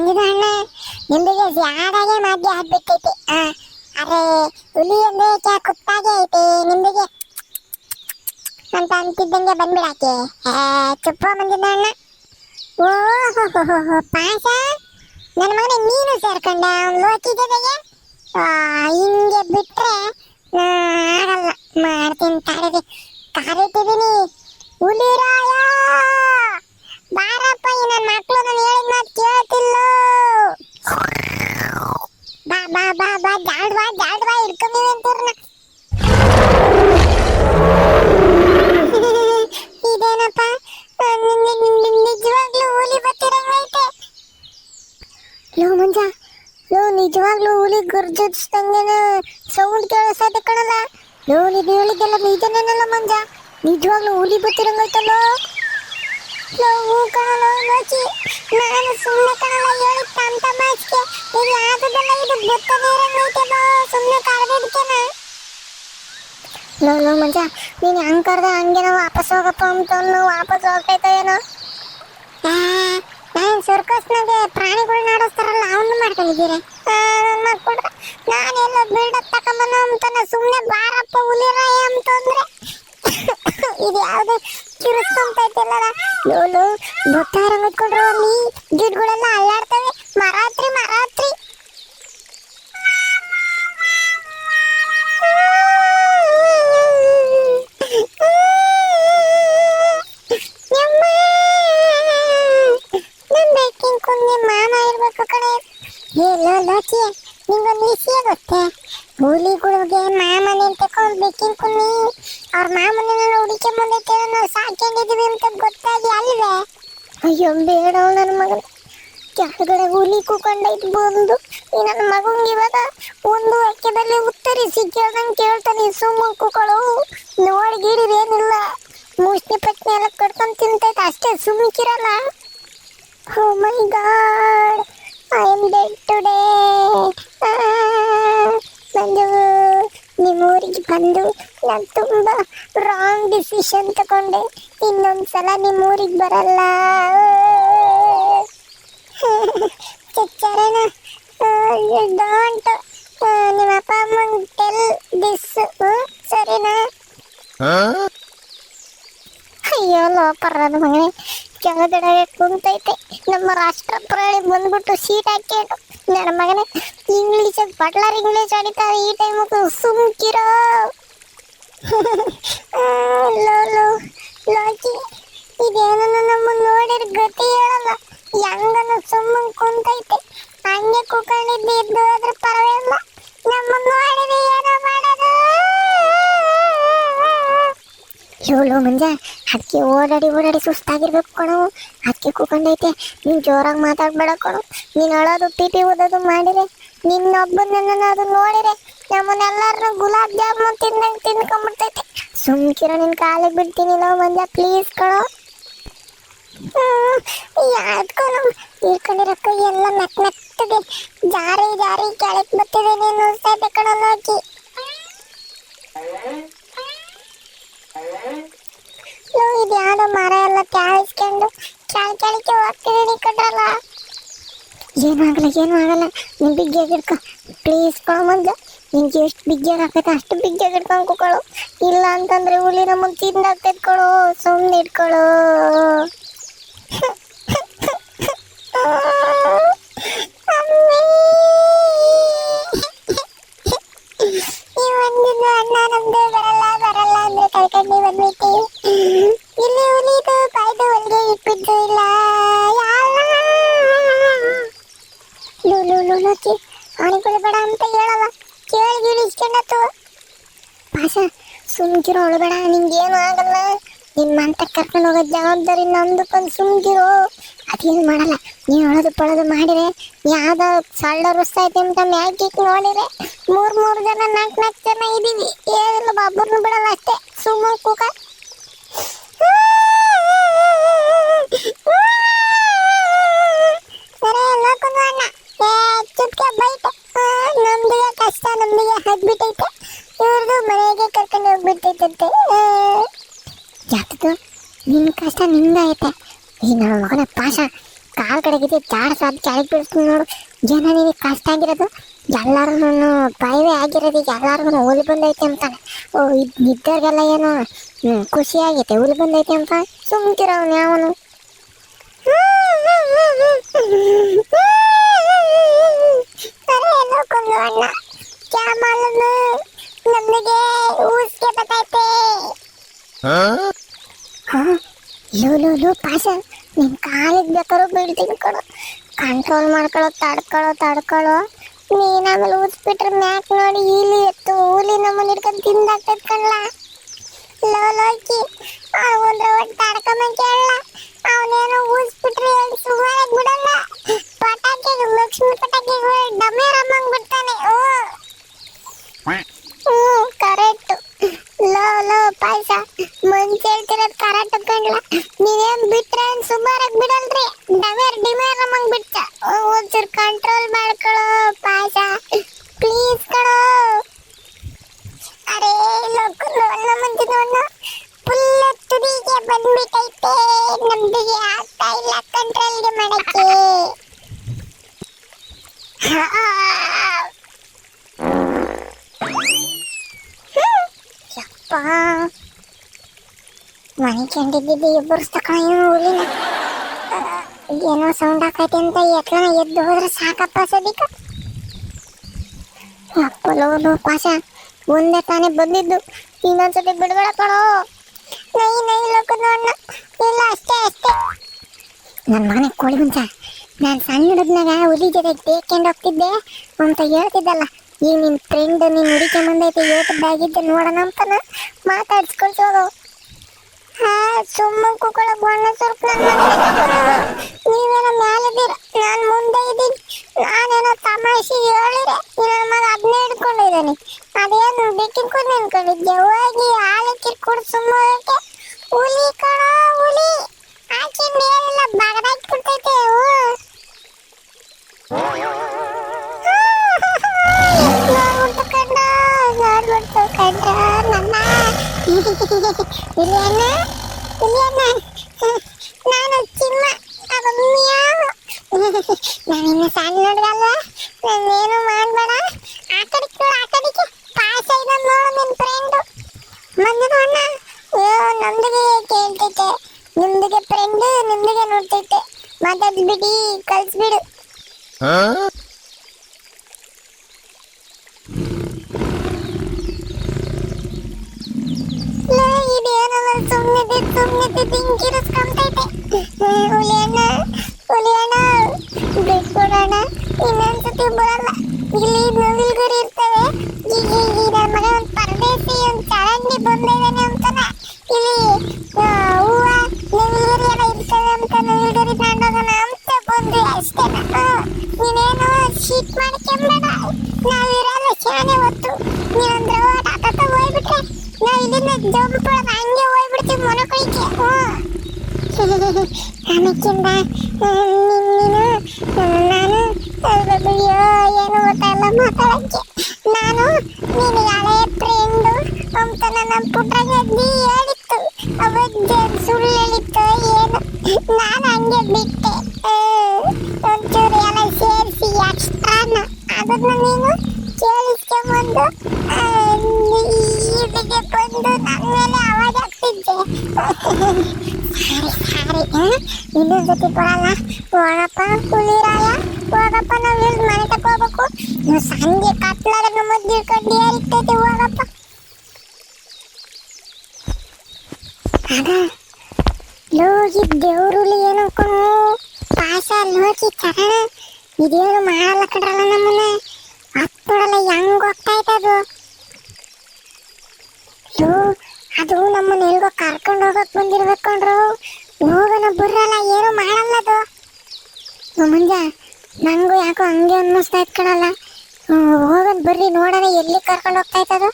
ಮಂಜುದ ಅಣ್ಣ. ನಿಮಗೆ ಯಾರಾಗೆ ಮಾಧ್ಯ ಹಾಕ್ಬಿಟ್ಟೈತಿ ಆ, ಅರೆ, ಹುಲಿ ಅಂದ್ರೆ ಕ್ಯಾ ಕುಪ್ಪಾಗೆ ಐತಿ. ನಿಮಗೆ ಅಂತ ಅಂತಿದ್ದಂಗೆ ಬಂದ್ಬಿಡಾಕೆ ಚುಪ್ಪ ಬಂದಿದ್ದ ಅಣ್ಣ. ಓ ಪಾಸ ನನ್ನ ಮಗನ ನೀನು ಸೇರ್ಕೊಂಡ? ಲೋಕಿ ಜೊತೆಗೆ? ಹಿಂಗೆ ಬಿಟ್ರೆ ಆಗಲ್ಲ. ಮಾಡ್ತೀನಿ ತಡೀರಿ ಕರೀತಿದ್ದೀನಿ ಹುಲಿರಾಯ ಬಾರಪ್ಪ ಈ ನನ್ನ ಮಕ್ಕಳು ನಾನು ಹೇಳಿದ ಮಾತು ಕೇಳ್ತಿಲ್ಲ ಬಾ ಬಾ ಬಾ ಬಾ ಜಾಡ್ ಬಾ ಜಾಡ್ ಬಾ ಇದೇನಪ್ಪ ನಿಜವಾಗ್ಲೂ ಹುಲಿ ಬತ್ತಿರಂಗೈತೆ ಲೋ ಮಂಜಾ, ಲೋ ನಿಜವಾಗ್ಲೂ ಹುಲಿ ಗುರ್ಜಿಸ್ದಂಗೆನ ಸೌಂಡ್ ಕೇಳಿಸತ್ತೆ ಕಣಲ್ಲ. ಲೋ ಮಂಜ? ನಿಜವಾಗ್ಲೂ ಹುಲಿ ಬತ್ತಿರಂಗೈತಲ್ಲೋ ಲೋ ಕಾಲ ಕಣಲ್ಲ ನಾನು ಸುಮ್ಮನೆ ಕಾಲ ಹೇಳಿ ಅಂತ ಮಾಚಿಕೆ ಇಲ್ಲಿ ಆದದೆಲ್ಲ ಇದು ಗೊತ್ತನೇ ಇರಂಗೈತೆ ಬಾ ಸುಮ್ಮನೆ ಕರೆದಿದ್ಕೆನ? ನೋ ನೋ ಮಂಜ. ನೀನು ಹಂಗೆ ಕರೆದ ಹಂಗೆ ನಾವು ವಾಪಸ್ ಹೋಗಪ್ಪ ಅಂತ ನಾವು ವಾಪಸ್ ಹೋಗ್ತೈತೋ ಏನೋ? ನಾನು ಸರ್ಕಸ್ನಾಗೆ ಪ್ರಾಣಿಗಳನ್ನ ಆಡಿಸ್ತಾರಲ್ಲ ಅವನು ಮಾಡ್ಕೊಂಡಿದ್ದೀರಿ? ಮಕ್ಕಳು ನಾನೆಲ್ಲ ಬಿಲ್ಡಪ್ ತಕೊಂಬನ ಅಂತಾನೆ ಸುಮ್ಮನೆ ಬಾರಪ್ಪ, ಹುಲಿರಾಯ ಅಂತಂದ್ರೆ ಇದು ಯಾವುದು ಕಿರಿಸ್ಕೊಂತೈತಿಲ್ಲ ಲೋಲು ಗೊತ್ತಾರ ಮುತ್ಕೊಂಡ್ರು ಅಲ್ಲಿ ಗಿಡಗಳೆಲ್ಲ ಅಲ್ಲಾಡ್ತವೆ. ಮರಾತ್ರಿ ಮರಾತ್ರಿ. ನಿಂಗೊಂದು ವಿಷಯ ಗೊತ್ತೇ? ಹುಲಿಗಳಿಗೆ ಮಾಮನೆ ತಕೊಂಡ್ ಬೇಕಿನ್ ಕುನ್ನಿ, ಅವ್ರ ಮಾಮನ ಹುಡುಕಿ ಬಂದೈತೆ ನಾವು ಸಾಕೊಂಡಿದೀವಿ ಅಂತ ಗೊತ್ತಾಗಿ ಅಲ್ವೇ ಅಯ್ಯೋ ಬೇಡ ನನ್ನ ಮಗನ. ಕೆಳಗಡೆ ಹುಲಿ ಕೂಕೊಂಡೈತ್ ಬಂದು, ಈ ನನ್ನ ಮಗಂಗೆ ಇವಾಗ ಒಂದು ವಾಕ್ಯದಲ್ಲಿ ಉತ್ತರಿಸಿ ಕೇಳ್ದಂಗೆ ಕೇಳ್ತಾನೆ. ಸುಮ್ಮ ಕೂಗಳು ನೋಡಿ ಗಿಡಿದೇನಿಲ್ಲ ಮುಷ್ಟಿ ಪಟ್ನಿ ಎಲ್ಲ ಕಟ್ಕೊಂಡು ತಿಂತೈತೆ ಅಷ್ಟೇ ಸುಮ್ಕಿರಲ್ಲ ಓ my god. I am dead today. ಬಂದು ನಿಮ್ಮ ಊರಿಗೆ ಬಂದು ನಾನು ತುಂಬ ರಾಂಗ್ ಡಿಸಿಷನ್ ತಗೊಂಡೆ ಇನ್ನೊಂದ್ಸಲ ನಿಮ್ಮ ಊರಿಗೆ ಬರಲ್ಲ ಚಚ್ಚರಣ ಡೋಂಟ್ ನಿಮ್ಮ ಅಪ್ಪ ಅಮ್ಮಂಗೆ ಟೆಲ್ ದಿಸ್ ಸರಿನಾ ಅಯ್ಯೋ ಲೋಪರದ ಮಗನೇ ಕೆಳಗಡೆ ಕುಂತೈತೆ ನಮ್ಮ ರಾಷ್ಟ್ರ ಪ್ರಾಣಿ ಬಂದ್ಬಿಟ್ಟು ಸೀಟ್ ಹಾಕಿಟ್ಟು ನನ್ನ ಮಗನೇ ಇಂಗ್ಲೀಷ್ ಬಟ್ಲರ್ ಇಂಗ್ಲೀಷ್ ಆಡಿತಾರೆ ಈ ಟೈಮು ಸುಮ್ಕಿರೋ ಲೋ ಲೋ ಲೋಕಿ, ಇದೇನೋ ನಮ್ಮ ನೋಡಿರ ಗತಿ ಹೇಳಲ್ಲ. ಹೆಂಗನ ಸುಮ್ಮನೆ ಕುಂತೈತೆ. ಹಂಗೆ ಕುಕೊಂಡಿದ್ದು ಇದ್ದು ಅದ್ರ ಪರವಾಗಿಲ್ಲ. ನಮ್ಮ ನೋಡಿದ್ರೆ ಏನೋ ಮಾಡೋದು. ಇವಳು ಮುಂಜ ಅದಕ್ಕೆ ಓಡಾಡಿ ಓಡಾಡಿ ಸುಸ್ತಾಗಿರ್ಬೇಕು ಕಣು. ಅದಕ್ಕೆ ಕೂಕೊಂಡೈತೆ ನೀನು ಜೋರಾಗಿ ಮಾತಾಡ್ಬೇಡ ಕಣು. ನೀನು ಅಳೋದು ಪಿಪಿ ಓದೋದು ಮಾಡಿರೆ ನಿನ್ನೊಬ್ಬನ ಅದು ನೋಡಿರೆ ನಮ್ಮನ್ನೆಲ್ಲರನ್ನ ಗುಲಾಬ್ ಜಾಮೂನ್ ತಿಂದಂಗೆ ತಿನ್ಕೊಂಡ್ಬಿಡ್ತೈತೆ ಸುಮ್ಕಿರೋ ನಿನ್ನ ಕಾಲಿಗೆ ಬಿಡ್ತೀನಿ. ನಾವು ಮಂಜ ಪ್ಲೀಸ್ ಕಣೋ ಯಾವ್ದ್ಕೊನು ಇಳ್ಕೊಂಡಿರೋ ಕೈ ಎಲ್ಲ ಮೆತ್ತ ಮೆತ್ತಗೆ ಜಾರಿ ಜಾರಿ ಕೆಳಕ್ಕೆ ಬರ್ತಿದೆ. ನೀನು ಸೈತೆ ಕಣೋ ನೋಕಿ ಇದು ಯಾವ್ದೋ ಮರ ಎಲ್ಲ ಕ್ಯಾಳಿಸ್ಕೊಂಡು ಕೆಳ ಕೆಳಕ್ಕೆ ಹೋಗ್ತಿದ್ದೀನಿ ಕಟ್ರಲ್ಲ ಏನೂ ಏನಾಗಲ್ಲ ಏನೂ ಆಗಲ್ಲ. ನೀನು ಬಿಗ್ಗಿಯಾಗಿ ಹಿಡ್ಕೊ ಪ್ಲೀಸ್ ಮಂಜ ನಿನ್ಗೆ ಎಷ್ಟು ಬಿಗ್ಗಿಯಾಗಿ ಹಾಕೈತೆ ಅಷ್ಟು ಬಿಗ್ಗಿಯಾಗಿ ಕೂಕೊಳ್ಳು ಇಲ್ಲ ಅಂತಂದ್ರೆ ಹುಲಿ ನಮ್ಮ ತಿಂದಾಗ್ತೈತೆ ಕೊಡು ಸುಮ್ಮನೆ ನಮ್ದು ಬರಲ್ಲ ಬರಲ್ಲ ಅಂದ್ರೆ ಕಳ್ಕೊಂಡು ಬಂದ್ಬಿಟ್ಟು ಇಲ್ಲಿ ಹುಲಿದು ಕಾಯ್ದು ಹೊಲಿಗೆ ಇಟ್ಬಿಟ್ಟು ಇಲ್ಲ ಲೂಲು ಲೂಲೋಚಿ ಅವನಿಗೆ ಬೇಡ ಅಂತ ಹೇಳಲ್ಲ ಕೇಳಿ ಗೀಳಿ ಇಸ್ಕೊಂಡತ್ತು ಪಾಸ ಸುಮ್ಕಿರೋ ಅಳಬೇಡ ನಿಂಗೇನು ಆಗಲ್ಲ ಮಂತ ಕರ್ಕೊಂಡು ಹೋಗೋ ಜವಾಬ್ದಾರಿ ನಮ್ದು ನಮ್ದಕ್ಕೊಂದು ಸುಮ್ಕಿರೋ ಅದೇನು ಮಾಡಲ್ಲ ನೀವು ಅಳೋದು ಪಳೋದು ಮಾಡಿದ್ರೆ ಯಾವ್ದೋ ಸಳ್ಳ ರುಸ್ತೈತೆ ಅಂತ ಮ್ಯಾಗಿಕ್ ನೋಡಿರೆ ಮೂರು ಮೂರು ಜನ ನಾಲ್ಕು ನಾಲ್ಕು ಜನ ಇದ್ದೀವಿ ಏನಿಲ್ಲ ಒಬ್ಬರನ್ನು ಬಿಡಲ್ಲ ಅಷ್ಟೇ. ಸುಮ್ಮ ಕೂಕ ನಮ್ದಿಗೆ ಕಷ್ಟ, ನಮ್ದಿಗೆ ಹಗ್ಬಿಟ್ಟೈತೆ. ಇವ್ರದ್ದು ಮನೆಗೆ ಕರ್ಕೊಂಡು ಹೋಗ್ಬಿಟ್ಟೈತಂತೆ. ನಿನ್ನ ಕಷ್ಟ ನಿಂದ ಐತೆ. ಈ ನನ್ನ ಮಗನ ಪಾಶ ಕಾಲ್ ಕಡೆಗಿದೆ ಚಾಡ್ಸ ಅದು ಕೆಳಗೆ ಬೀಳ್ತೀನಿ ನೋಡು. ಜನ ನಿನಗೆ ಕಷ್ಟ ಆಗಿರೋದು ಎಲ್ಲರೂ ಭಯವೇ ಆಗಿರೋದು ಈಗ ಎಲ್ಲರಿಗೂ ಬಂದೈತೆ ಅಂತಾನೆ. ಓ ಇದ್ ಇದ್ದವ್ರಿಗೆಲ್ಲ ಏನೋ ಹ್ಮ್, ಖುಷಿ ಆಗೈತೆ ಹುಲಿ ಬಂದೈತೆ ಅಂತ ಸುಮ್ಕಿರೋ ಅವನು ಯಾವನು ನಮಗೆ ಊಸ್ಗೆ ಬತ್ತೈತೆ ಲೋ ಲೋ ಲೋ ಪಾಸ ನಿನ್ ಕಾಲಿಗೆ ಬೇಕಾದ್ರೂ ಬೀಳ್ತೀನಿ ಕೊಡು ಕಂಟ್ರೋಲ್ ಮಾಡ್ಕೊಳ್ಳೋ ತಡ್ಕೊಳ್ಳೋ ತಡ್ಕೊಳ್ಳೋ ನೀನ್ ಆಮೇಲೆ ಊದ್ಬಿಟ್ರೆ ಮ್ಯಾಕ್ ನೋಡಿ ಇಲ್ಲಿ ಎತ್ತು ಹುಲಿ ನಮ್ಮನ್ನ ಹಿಡ್ಕೊಂಡು ತಿಂದಾಗ್ತೈತೆ ಕಣ್ಲ? ಲೋ, ಲೋಕಿ ಒಂದ್ರ ಒಟ್ಟು ತಡ್ಕೊಂಬಂದ್ ಕೇಳಲ್ಲ ಅವನೇನೋ ಊದ್ಬಿಟ್ರೆ ಸುಮಾರಾಗಿ ಬಿಡಲ್ಲ? ಪಟಾಕಿ ಲಕ್ಷ್ಮಿ ಪಟಾಕಿ ಡಮೆ ರಮ್ಮಂಗ್ ಬಿಡ್ತಾನೆ ಓ ಹ್ಮ್ ಕರೆಕ್ಟ್ ಲೋ ಲೋ ಪಾಯ್ಸ ಮುಂಚೆ ಹೇಳ್ತಿರೋದು ಕರೆಕ್ಟ್ ಕಂಡ್ಲ ನೀವೇನ್ ಬಿಟ್ರೆ ಸುಮಾರಾಗಿ ಬಿಡಲ್ರಿ ಡಮೇರ್ ಡಿಮೇರ್ ನಮಂಗ್ ಬಿಟ್ಟ ಒಂಚೂರು ಕಂಟ್ರೋಲ್ ಮಾಡ್ಕೊಳ್ಳೋ ಪಾಯ್ಸ ಪ್ಲೀಸ್ ಕಣೋ ಅರೇ ಲೋಕಲು ಅಣ್ಣ ಮುಂದಿನ ಅಣ್ಣ ಫುಲ್ ತುದಿಗೆ ಬಂದ್ಬಿಟ್ಟೈತೆ ನಮ್ದಿಗೆ ಆಗ್ತಾ ಇಲ್ಲ ಕಂಟ್ರೋಲ್ಗೆ ಮಾಡಕ್ಕೆ ಯಪ್ಪ ಮನೆ ಕಂಡಿದ್ದಿದ್ದು ಇಬ್ಬರು ಹುಲಿನ ಏನೋ ಸೌಂಡ್ ಆಕೈತೆ ಅಂತ ಎತ್ಲನ ಎದ್ದು ಹೋದ್ರೆ ಸಾಕಪ್ಪ ಸದಿಕ ಅಪ್ಪಲೋ ಪಾಶ, ಒಂದೇ ತಾನೇ ಬಂದಿದ್ದು. ಇನ್ನೊಂದ್ಸತಿ ಬಿಡ್ಬೇಡ ಕಣೋ. ನೈ ನೈ ಲೋಕದ ಇಲ್ಲ, ಅಷ್ಟೇ ಅಷ್ಟೇ. ನನ್ನ ಮನೆ ಕೋಳಿ ಮುಂಚ ನಾನು ಸಣ್ಣ ಹುಡುಗನಾಗ ಹುಲಿ ಜೊತೆ ಟೇಕೆಂಡ್ ಹೋಗ್ತಿದ್ದೆ ಅಂತ ಹೇಳ್ತಿದ್ದಲ್ಲ. ಈಗ ನಿನ್ನ ಫ್ರೆಂಡ್ ನಿನ್ನ ಹುಡುಕೆ ಮುಂದೈತೆ ಯೂಟ್ಯೂಬ್ದಾಗಿದ್ದೆ ನೋಡೋಣ ಅಂತ ಮಾತಾಡ್ಸ್ಕೊಂಡು ಹಾ ಸುಮ್ಮ ಕುಕ್ಕಳ ಬಣ್ಣ ಸ್ವಲ್ಪ ನೀವೇನೋ ಮ್ಯಾಲಿದ್ದೀರ ನಾನು ಮುಂದೆ ಇದ್ದೀನಿ. ನಾನೇನೋ ತಮಾಷೆ ಹೇಳಿದೆ ನನ್ನ ಮಗ ಅದನ್ನೇ ಹಿಡ್ಕೊಂಡಿದ್ದೀನಿ. ಅದೇನು ಬೇಕಿನ್ಕೊಂಡು ಅನ್ಕೊಂಡಿದ್ದೆ ಹೋಗಿ ಹಾಲಕ್ಕಿ ಕೊಡು ಸುಮ್ಮ ಹೋಗಕ್ಕೆ? ಹುಲಿ ಕಣ. ಇಲ್ಲೇನ ಇಲ್ಲೇನ ನಾನು ಚಿನ್ನ ಅದು ಮ್ಯಾವ್ ನಾನಿನ್ನು ಸಣ್ಣ ಹುಡುಗಲ್ಲ ನಾನೇನು ಮಾಡಬೇಡ ಆ ಕಡೆಗೆ ಆ ಕಡೆಗೆ ಪಾಸ ಇದೆ ನೋಡು ನಿನ್ನ ಫ್ರೆಂಡು ಬಂದನು ಅಣ್ಣ ಅಯ್ಯೋ ನಮ್ದಿಗೆ ಕೇಳ್ತೈತೆ ನಿಮ್ದಿಗೆ ಫ್ರೆಂಡ್ ನಿಮ್ದಿಗೆ ನೋಡ್ತೈತೆ ಮಾತಾಡ್ಬಿಡಿ ಕಳ್ಸ್ಬಿಡು ಲೇ, ಇದೇನಲ್ಲ ಸುಮ್ಮನೆ ಬೆಂಕಿ ತಿಂಕಿರಿಸ್ಕೊಂತೈತೆ ಹುಲಿ ಹುಲಿಯಣ್ಣ ಹುಲಿ ಅಣ್ಣ ಬಿಟ್ಕೊಡೋಣ ಇನ್ನೊಂದ್ಸತಿ ಬರಲ್ಲ. ಇಲ್ಲಿ ನವಿಲ್ಗುರಿ ಇರ್ತವೆ. ಈಗ ಈ ನನ್ನ ಮಗ ಒಂದು ಪರದೇಸಿ ಒಂದು ಚರಂಡಿ ಬಂದಿದ್ದಾನೆ ಅಂತಾನೆ. ಇಲ್ಲಿ ಹೂವ ನವಿಲ್ಗುರಿ ಎಲ್ಲ ಇರ್ತವೆ ಅಂತ ನವಿಲ್ಗುರಿ ತಗೊಂಡೋಗೋಣ ಅಂತ ಬಂದ್ವಿ ಅಷ್ಟೇ. ನೀನೇನು ಶೀಟ್ ಮಾಡ್ಕೊಂಬೇಡ. ನಾವಿರಲ್ಲ ಶಾನೆ ಹೊತ್ತು. ನೀನೊಂದ್ರ ಆತ ಹೋಗ್ಬಿಟ್ರೆ, ನಾವು ಇಲ್ಲಿಂದ ಜಂಪ್ ಹಂಗೆ ಮೊನಕೊಯ್ಕೆ ಆಮೇಕಿಂದ ನೀನು ನಾನು ಅಯ್ಯೋ ಏನು ಗೊತ್ತಾಗಲ್ಲ ಮಾತಾಡಕ್ಕೆ. ನಾನು ನೀನು ಹಳೆ ಫ್ರೆಂಡು ಅಂತ ನನ್ನ ಪುಟ್ಟಗದ್ದಿ ಹೇಳಿತ್ತು. ಅವಾಗ ಸುಳ್ಳು ಹೇಳಿತ್ತು, ಏನು? ನಾನು ಹಂಗೆ ಬಿಟ್ಟೆ. ಒಂಚೂರು ಎಲ್ಲ ಸೇರಿಸಿ ಎಕ್ಸ್ಟ್ರಾನ ಅದನ್ನ ನೀನು ಕೇಳಿಸ್ಕೊಂಬಂದು ಇಲ್ಲಿಗೆ ಬಂದು ನನ್ನ ಮೇಲೆ ಅವಾಜ್ ಆಗ್ತಿದ್ದೆ ಸಾರಿ ಸಾರಿ ಇದ್ರ ಜೊತೆ ಬರಲ್ಲ ಹೋಗಪ್ಪ ಹುಲಿರಾಯ ಹೋಗಪ್ಪ, ನಾವು ಇಲ್ಲಿ ಮನೆ ತಗೋಬೇಕು ನೀವು ಸಂಜೆ ಕತ್ಲಾಗ ನಮ್ಮ ಹಿಡ್ಕೊಂಡು ಏರಿರ್ತೈತೆ ಹೋಗಪ್ಪ. ಅದ ಲೋಗಿ ದೇವ್ರುಲಿ ಏನೋ ಕಣೋ. ಪಾಸ ಲೋಕಿ ಚರಣ. ಇದೇನು ಮಾಡಲ್ಲ ಕಡ್ರಲ್ಲ ನಮ್ಮನ್ನ. ಹತ್ತೊಡಲ್ಲ ಹೆಂಗ್ ಹೋಗ್ತಾ ಅದು ಲೋ ಅದು ನಮ್ಮನ್ನ ಎಲ್ಗೋ ಕರ್ಕೊಂಡು ಹೋಗಕ್ ಬಂದಿರ್ಬೇಕು ಹೋಗೋಣ ಬುರ್ರಲ್ಲ, ಏನು ಮಾಡಲ್ಲ ಅದು. ಮುಂಜ. ನಂಗೂ ಯಾಕೋ ಹಂಗೆ ಅನ್ನಿಸ್ತಾ ಇತ್ತು ಕಣಲ್ಲ. ಬರ್ರಿ, ನೋಡೋಣ ಎಲ್ಲಿ ಕರ್ಕೊಂಡು ಹೋಗ್ತಾ ಇತ್ತದು